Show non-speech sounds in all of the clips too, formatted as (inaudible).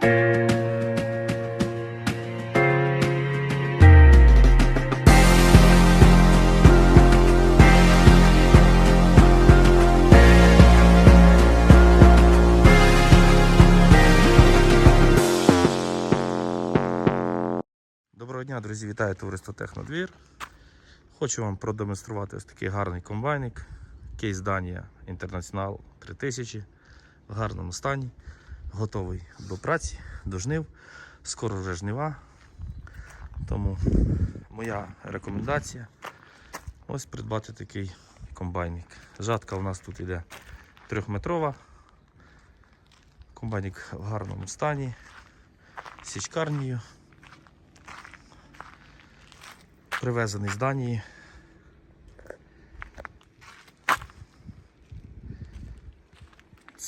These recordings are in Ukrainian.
Доброго дня, друзі, вітаю товариство Технодвір. Хочу вам продемонструвати ось такий гарний комбайник. Кейс Данія Інтернаціонал 3000 в гарному стані. Готовий до праці, до жнив. Скоро вже жнива. Тому моя рекомендація ось придбати такий комбайник. Жатка у нас тут іде трьохметрова. Комбайник в гарному стані, з. Привезений з Данії.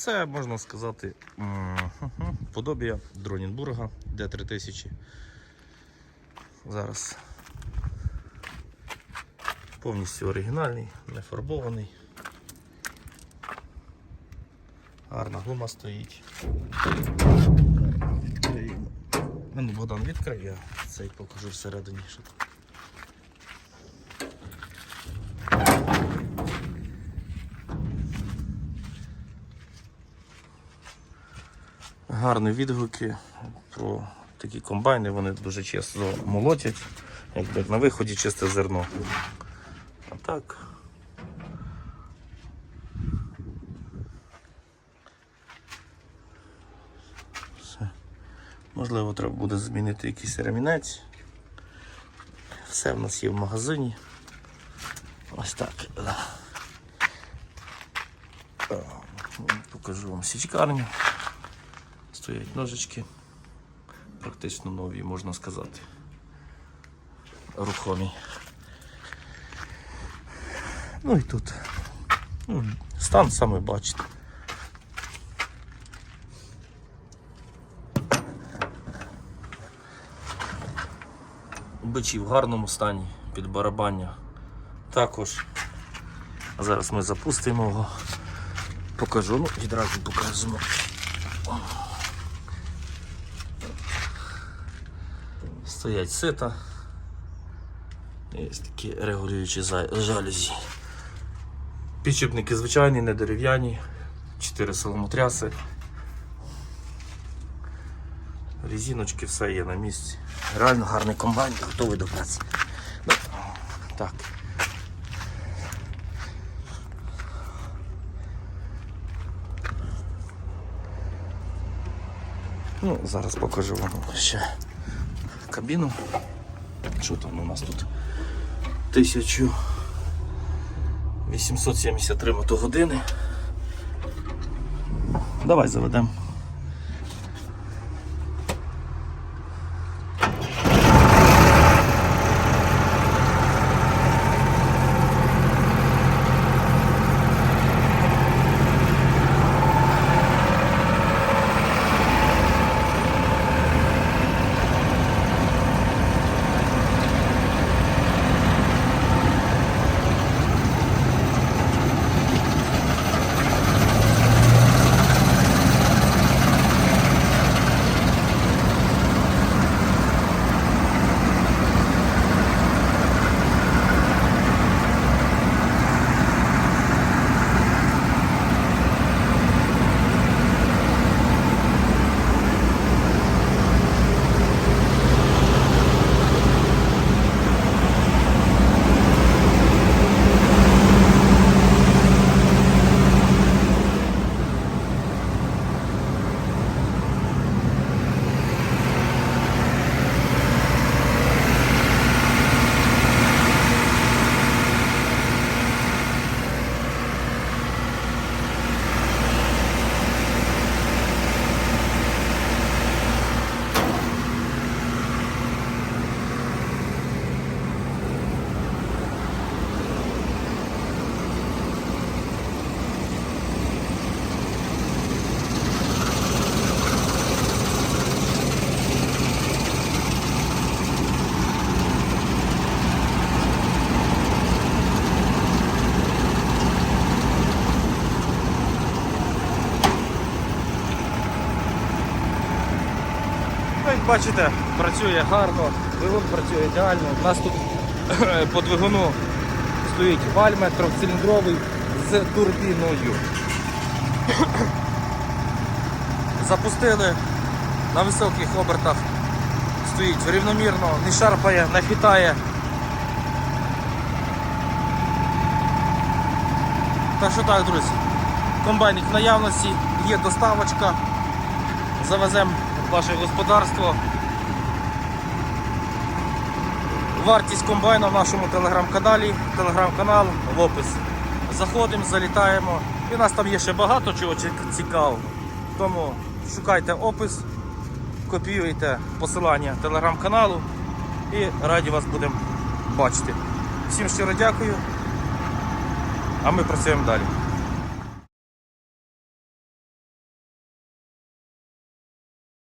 Це можна сказати (laughs) подобія Дронінбурга Д3000. Зараз повністю оригінальний, не фарбований. Гарна гума стоїть. Ну, Богдан відкрив, я цей покажу всередині. Що там. Гарні відгуки про такі комбайни, вони дуже чисто молотять, якби на виході чисте зерно. А так. Все. Можливо, треба буде змінити якийсь ремінець. Все в нас є в магазині. Ось так. Покажу вам січкарню. Стоять ножички. Практично нові, можна сказати. Рухомі. Ну і тут. Ну, стан саме бачите. Бичі в гарному стані під барабання. Також. Зараз ми запустимо його. Покажу, ну відразу покажемо. Стоять сита. Є такі регулюючі жалюзі. Підшипники звичайні, не дерев'яні. 4 соломотряси. Резиночки, все є на місці. Реально гарний комбайн, готовий до праці. Ну, так. Ну, зараз покажу вам ще кабіну. Що там у нас тут? 1873 мотогодини. Давай заведемо. Як бачите, працює гарно, двигун працює ідеально. У нас тут по двигуну стоїть вальме трьохциліндровий з турбіною. Запустили на високих обертах стоїть рівномірно, не шарпає, не хитає. Так що так, друзі, комбайник в наявності, є доставочка. Завеземо ваше господарство. Вартість комбайна в нашому телеграм-каналі, телеграм-канал в опис. Заходимо, залітаємо. І у нас там є ще багато чого цікавого. Тому шукайте опис, копіюйте посилання телеграм-каналу і раді вас будемо бачити. Всім щиро дякую. А ми працюємо далі.